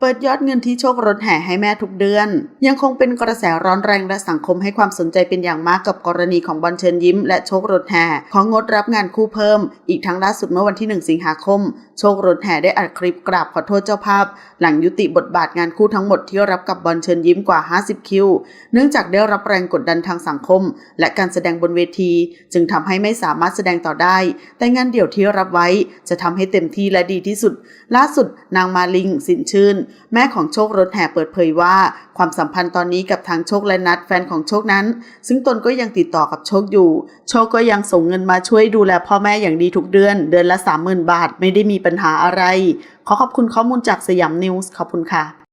เปิดยอดเงินที่โชครถแห่ให้แม่ทุกเดือน ยังคงเป็นกระแสร้อนแรงและสังคมให้ความสนใจเป็นอย่างมากกับกรณีของบอลเชิญยิ้ม และโชครถแห่ของงดรับงานคู่เพิ่ม อีกทั้งล่าสุดเมื่อวันที่ 1 สิงหาคม โชครถแห่ได้อัดคลิปกราบขอโทษเจ้าภาพ หลังยุติบทบาทงานคู่ทั้งหมดที่รับกับบอลเชิญยิ้มกว่า 50 คิว เนื่องจากได้รับแรงกดดันทางสังคม และการแสดงบนเวที จึงทำให้ไม่สามารถแสดงต่อได้ แต่งานเดี่ยวที่รับไว้จะทำให้เต็มที่และดีที่สุด ล่าสุด นางมาลิงสินชื่นแม่ของโชครถแห่เปิดเผยว่า ความสัมพันธ์ตอนนี้กับทางโชคและนัดแฟนของโชคนั้น ซึ่งตนก็ยังติดต่อกับโชคอยู่ โชคก็ยังส่งเงินมาช่วยดูแลพ่อแม่อย่างดีทุกเดือน เดือนละ 30,000 บาท ไม่ได้มีปัญหาอะไร ขอขอบคุณข้อมูลจากสยามนิวส์ขอบคุณค่ะ